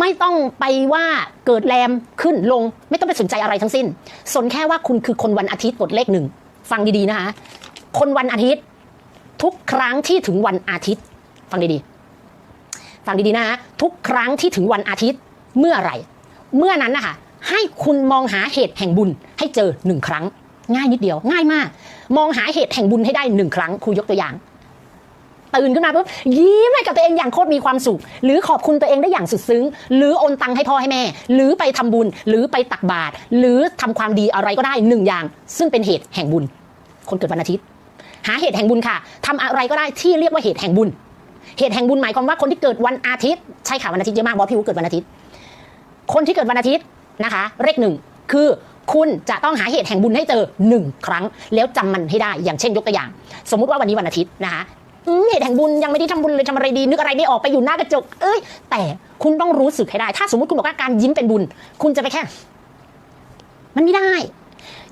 ไม่ต้องไปว่าเกิดแรมขึ้นลง ไม่ต้องไปสนใจอะไรทั้งสิ้น สนแค่ว่าคุณคือคนวันอาทิตย์กดเลขหนึ่งฟังดีๆนะคะ คนวันอาทิตย์ ทุกครั้งที่ถึงวันอาทิตย์ ฟังดีๆ ฟังดีๆนะคะทุกครั้งที่ถึงวันอาทิตย์เมื่อไหร่ เมื่อนั้นนะคะให้คุณมองหาเหตุแห่งบุญให้เจอหนึ่งครั้ง ง่ายนิดเดียว ง่ายมาก มองหาเหตุแห่งบุญให้ได้หนึ่งครั้งครูยกตัวอย่าง ตื่นขึ้นมาปุ๊บยิ้มให้กับตัวเองอย่างโคตรมีความสุข หรือขอบคุณตัวเองได้อย่างสุดซึ้ง หรือโอนตังค์ให้พ่อให้แม่ หรือไปทำบุญ หรือไปตักบาตรหรือทำความดีอะไรก็ได้หนึ่งอย่าง ซึ่งเป็นเหตุแห่งบุญ คนเกิดวันอาทิตย์ หาเหตุแห่งบุญค่ะทำอะไรก็ได้ที่เรียกว่าเหตุแห่งบุญ เหตุแห่งบุญหมายความว่าคนที่เกิดวันอาทิตย์ใช่ค่ะวันอาทิตย์เยอะมากบอสพี่วูเกิดวันอาทิตย์ คนที่เกิดวันอาทิตย์นะคะ เลขหนึ่งคือคุณจะต้องหาเหตุแห่งบุญให้เจอหนึ่งครั้ง แล้วจำมันให้ได้อย่างเช่นยกตัวอย่าง สมมุติว่าวันนี้วันอาทิตย์นะคะ อืมเหตุแห่งบุญยังไม่ได้ทำบุญเลยทำอะไรดีนึกอะไรไม่ออกไปอยู่หน้ากระจก เอ้ย แต่คุณต้องรู้สึกให้ได้ ถ้าสมมติคุณบอกว่าการยิ้มเป็นบุญ คุณจะไปแค่ มันไม่ได้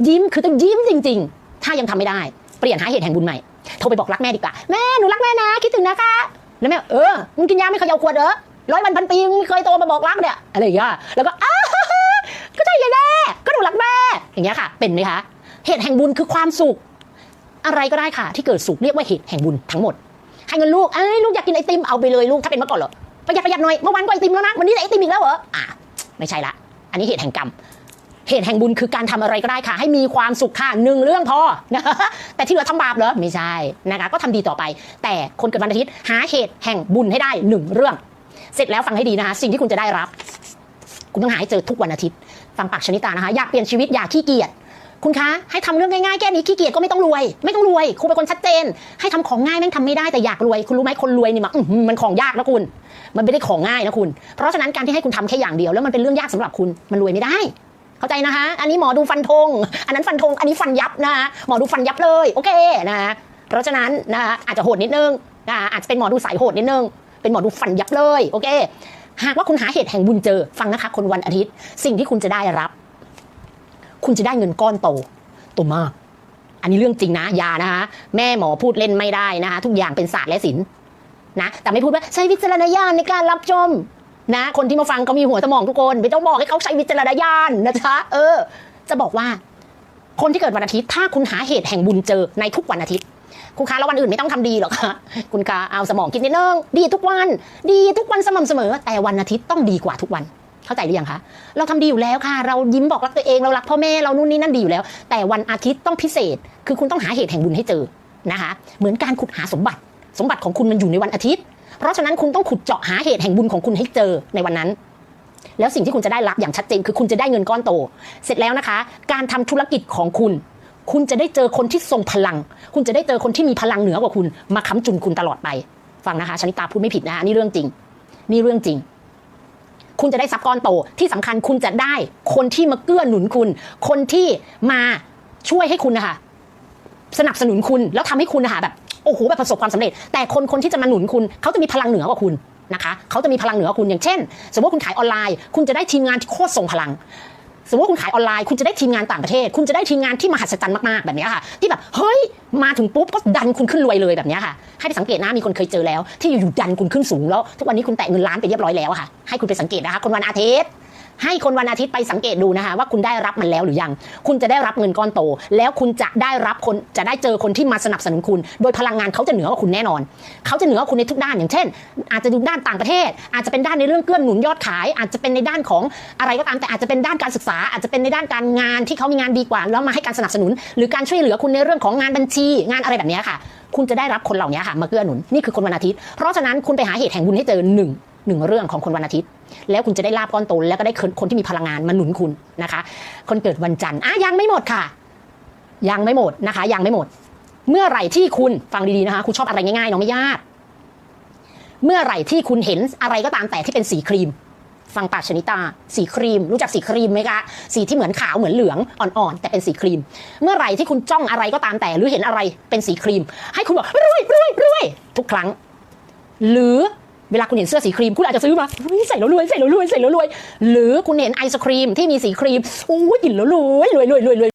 ยิ้มคือต้องยิ้มจริง ๆ ถ้ายังทำไม่ได้ เปลี่ยนหาเหตุแห่งบุญใหม่โทรไปบอกรักแม่ดีกว่า แม่หนูรักแม่นะคิดถึงนะคะ แล้วแม่เออมึงกินยาไม่เขย่าขวดเหรอร้อยวันพันปีมึงไม่เคยโทรมาบอกรักเนี่ยอะไรอย่างเงี้ยแล้วก็อ้าก็ใช่เลยแม่ก็หนูรักแม่อย่างเงี้ยค่ะ เป็นไหมคะเหตุแห่งบุญคือความสุข อะไรก็ได้ค่ะ ที่เกิดสุขเรียกว่าเหตุแห่งบุญทั้งหมด ให้เงินลูกเอ้ยลูกอยากกินไอติมเอาไปเลยลูกถ้าเป็นเมื่อก่อนเหรอประหยัดประหยัดหน่อยเมื่อวานก็ไอติมแล้วนะวันนี้ไอติมอีกแล้วเหรออะไม่ใช่ละ อันนี้เหตุแห่งกรรมเหตุแห่งบุญคือการทำอะไรก็ได้ค่ะ ให้มีความสุขค่ะหนึ่งเรื่องพอนะคะแต่ที่เหลือทำบาปเหรอไม่ใช่นะคะก็ทำดีต่อไป แต่คนเกิดวันอาทิตย์หาเหตุแห่งบุญให้ได้หนึ่งเรื่อง เสร็จแล้วฟังให้ดีนะคะ สิ่งที่คุณจะได้รับ คุณต้องหาให้เจอทุกวันอาทิตย์ ฟังปากชนิตานะคะ อยากเปลี่ยนชีวิตอย่าขี้เกียจ คุณคะให้ทำเรื่องง่ายๆแค่นี้ขี้เกียจก็ไม่ต้องรวย ไม่ต้องรวยครูเป็นคนชัดเจน ให้ทำของง่ายแม่งทำไม่ได้แต่อยากรวยคุณรู้ไหมคนรวยนี่มันมันของยากนะคุณ มันไม่ได้ของง่ายนะคุณ เพราะฉะนั้นการที่ให้คุณทำแค่อย่างเดียวแล้วมันเป็นเรื่องยากสำหรับคุณมันรวยไม่ได้เข้าใจนะคะ อันนี้หมอดูฟันธง อันนั้นฟันธง อันนี้ฟันยับนะคะหมอดูฟันยับเลย โอเคนะคะเพราะฉะนั้นนะคะอาจจะโหดนิดนึงนะคะอาจจะเป็นหมอดูสายโหดนิดนึง เป็นหมอดูฟันยับเลย โอเค หากว่าคุณหาเหตุแห่งบุญเจอ ฟังนะคะ คนวันอาทิตย์ สิ่งที่คุณจะได้รับ คุณจะได้เงินก้อนโตโตมาก อันนี้เรื่องจริงนะยานะคะแม่หมอพูดเล่นไม่ได้นะคะทุกอย่างเป็นศาสตร์และศิลป์นะแต่ไม่พูดว่าใช้วิจารณญาณในการรับชมนะ คนที่มาฟังก็มีหัวสมองทุกคน ไม่ต้องบอกให้เขาใช้วิจารณญาณนะจ๊ะเออ จะบอกว่า คนที่เกิดวันอาทิตย์ ถ้าคุณหาเหตุแห่งบุญเจอในทุกวันอาทิตย์คุณคะแล้ววันอื่นไม่ต้องทำดีหรอกคะคุณคะเอาสมองคิดนิดนึงดีทุกวัน ดีทุกวันสม่ำเสมอ แต่วันอาทิตย์ต้องดีกว่าทุกวัน เข้าใจหรือยังคะเราทำดีอยู่แล้วค่ะ เรายิ้มบอกรักตัวเองเรารักพ่อแม่เรานู่นนี่นั่นดีอยู่แล้ว แต่วันอาทิตย์ต้องพิเศษ คือคุณต้องหาเหตุแห่งบุญให้เจอนะคะ เหมือนการขุดหาสมบัติ สมบัติของคุณมันอยู่ในวันอาทิตย์ เพราะฉะนั้นคุณต้องขุดเจาะหาเหตุแห่งบุญของคุณให้เจอในวันนั้นแล้วสิ่งที่คุณจะได้รับอย่างชัดเจนคือคุณจะได้เงินก้อนโต เสร็จแล้วนะคะ การทำธุรกิจของคุณ คุณจะได้เจอคนที่ทรงพลัง คุณจะได้เจอคนที่มีพลังเหนือกว่าคุณ มาค้ำจุนคุณตลอดไป ฟังนะคะชนิตาพูดไม่ผิดนะคะนี่เรื่องจริง นี่เรื่องจริง คุณจะได้ทรัพย์ก้อนโตที่สำคัญคุณจะได้คนที่มาเกื้อหนุนคุณ คนที่มาช่วยให้คุณนะคะสนับสนุนคุณแล้วทำให้คุณนะคะแบบโอ้โหแบบประสบความสำเร็จ แต่คนคนที่จะมาหนุนคุณเขาจะมีพลังเหนือกว่าคุณนะคะเขาจะมีพลังเหนือกว่าคุณอย่างเช่น สมมติคุณขายออนไลน์ คุณจะได้ทีมงานที่โคตรทรงพลังสมมติคุณขายออนไลน์คุณจะได้ทีมงานต่างประเทศ คุณจะได้ทีมงานที่มหัศจรรย์มากๆแบบนี้ค่ะ ที่แบบเฮ้ยมาถึงปุ๊บก็ดันคุณขึ้นรวยเลยแบบนี้ค่ะ ให้ไปสังเกตนะมีคนเคยเจอแล้ว ที่อยู่ๆดันคุณขึ้นสูงแล้ว ทุกวันนี้คุณแตะเงินล้านไปเรียบร้อยแล้วอะค่ะให้คุณไปสังเกตนะคะคนวันอาทิตย์ ให้คนวันอาทิตย์ไปสังเกตดูนะคะว่าคุณได้รับมันแล้วหรือยัง คุณจะได้รับเงินก้อนโต แล้วคุณจะได้รับคนจะได้เจอคนที่มาสนับสนุนคุณ โดยพลังงานเขาจะเหนือกว่าคุณแน่นอน เขาจะเหนือกว่าคุณในทุกด้านอย่างเช่น อาจจะดูด้านต่างประเทศ อาจจะเป็นด้านในเรื่องเกื้อหนุนยอดขาย อาจจะเป็นในด้านของอะไรก็ตามแต่อาจจะเป็นด้านการศึกษา อาจจะเป็นในด้านการงานที่เขามีงานดีกว่า แล้วมาให้การสนับสนุน หรือการช่วยเหลือคุณในเรื่องของงานบัญชี งานอะไรแบบนี้ค่ะ คุณจะได้รับคนเหล่านี้ค่ะมาเกื้อหนุนนี่คือคนวันอาทิตย์ เพราะฉะนั้นคุณไปหาเหตุแห่งบุญให้เจอหนึ่ง หนึ่งเรื่องของคนวันอาทิตย์ แล้วคุณจะได้ลาบก้อนโตแล้วก็ได้คนที่มีพลังงานมาหนุนคุณนะคะ คนเกิดวันจันทร์อะยังไม่หมดค่ะ ยังไม่หมดนะคะ ยังไม่หมด เมื่อไหร่ที่คุณฟังดีๆนะคะ คุณชอบอะไรง่ายๆเนาะไม่ยาก เมื่อไหร่ที่คุณเห็นอะไรก็ตามแต่ที่เป็นสีครีม ฟังปากชนิตา สีครีม รู้จักสีครีมไหมคะสีที่เหมือนขาวเหมือนเหลืองอ่อนๆแต่เป็นสีครีม เมื่อไหร่ที่คุณจ้องอะไรก็ตามแต่หรือเห็นอะไรเป็นสีครีม ให้คุณบอกรวยรวยรวยทุกครั้ง หรือ เวลาคุณเห็นเสื้อสีครีมคุณอาจจะซื้อมาใส่แล้วรวยใส่แล้วรวยใส่แล้วรวย หรือคุณเห็นไอศครีมที่มีสีครีมโอ้ยกินแล้วรวยรวยรวยรวย